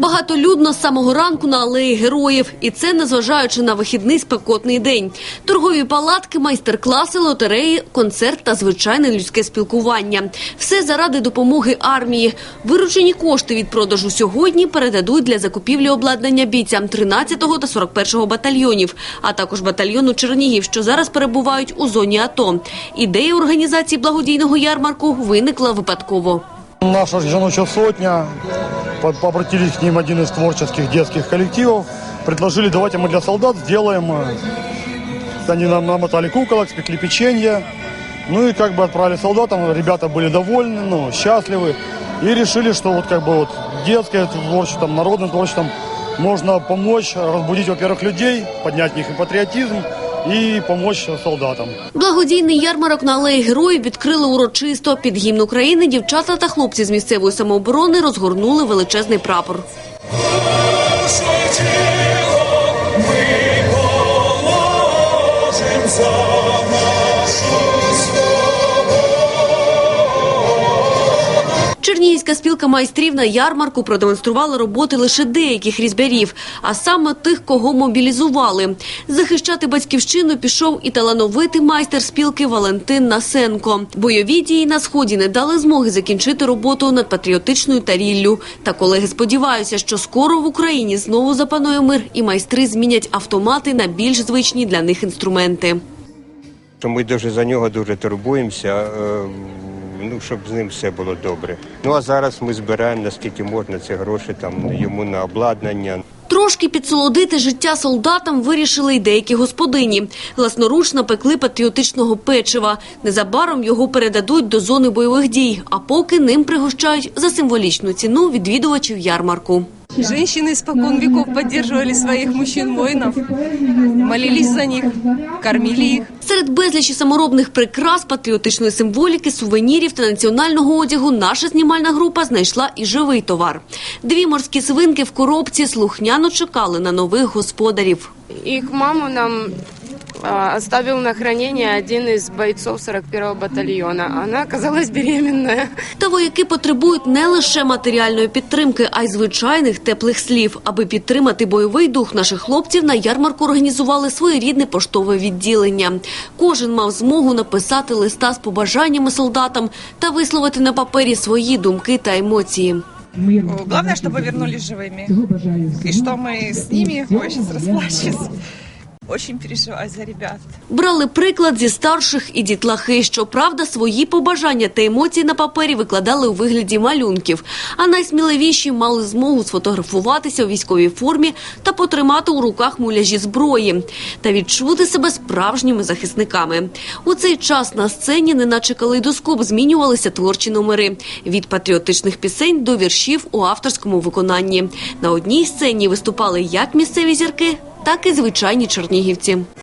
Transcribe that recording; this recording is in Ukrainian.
Багатолюдно з самого ранку на алеї героїв, і це незважаючи на вихідний спекотний день. Торгові палатки, майстер-класи, лотереї, концерт та звичайне людське спілкування. Все заради допомоги армії. Виручені кошти від продажу сьогодні передадуть для закупівлі обладнання бійцям 13-го та 41-го батальйонів, а також батальйону Чернігів, що зараз перебувають у зоні АТО. Ідея організації благодійного ярмарку виникла випадково. Наша жіноча сотня, обратились к ним один из творческих детских коллективов, предложили, давайте мы для солдат сделаем, э, они нам намотали куколок, спекли печенье, ну и как бы отправили солдатам, ребята были довольны, ну, счастливы, и решили, что вот как бы вот детское творчество, там, народным творчеством можно помочь разбудить, во-первых, людей, поднять в них и патриотизм, и допомогти солдатам. Благодійний ярмарок на алеї героїв відкрили урочисто. Під гімн України дівчата та хлопці з місцевої самооборони розгорнули величезний прапор. Чернігівська спілка майстрів на ярмарку продемонструвала роботи лише деяких різьбярів, а саме тих, кого мобілізували. Захищати батьківщину пішов і талановитий майстер спілки Валентин Насенко. Бойові дії на сході не дали змоги закінчити роботу над патріотичною таріллю. Та колеги сподіваються, що скоро в Україні знову запанує мир, і майстри змінять автомати на більш звичні для них інструменти. Ми дуже за нього дуже турбуємося, е, ну, щоб з ним все було добре. Ну а зараз ми збираємо наскільки можна ці гроші там йому на обладнання. Трошки підсолодити життя солдатам вирішили й деякі господині. Власноруч напекли патріотичного печива. Незабаром його передадуть до зони бойових дій, а поки ним пригощають за символічну ціну відвідувачів ярмарку. Женщины испокон веков поддерживали своих мужчин-воинов, молились за них, кормили їх. Серед безлічі саморобних прикрас, патріотичної символіки, сувенірів та національного одягу наша знімальна група знайшла і живий товар. Дві морські свинки в коробці слухняно чекали на нових господарів. Їх маму нам оставил на хранение один из бойцов 41-го батальона. Она оказалась беременная. Та вояки потребують не лише матеріальної підтримки, а й звичайних теплих слів. Аби підтримати бойовий дух наших хлопців, на ярмарку організували своєрідне поштове відділення. Кожен мав змогу написати листа з побажаннями солдатам та висловити на папері свої думки та емоції. Главное, чтобы вернулись живыми. И что мы с ними, ой, сейчас расплачусь. Очень переживаю за ребят. Брали приклад зі старших і дітлахи. Щоправда, свої побажання та емоції на папері викладали у вигляді малюнків. А найсміливіші мали змогу сфотографуватися у військовій формі та потримати у руках муляжі зброї та відчути себе справжніми захисниками. У цей час на сцені, неначе калейдоскоп, змінювалися творчі номери від патріотичних пісень до віршів у авторському виконанні. На одній сцені виступали як місцеві зірки, так і звичайні чернігівці.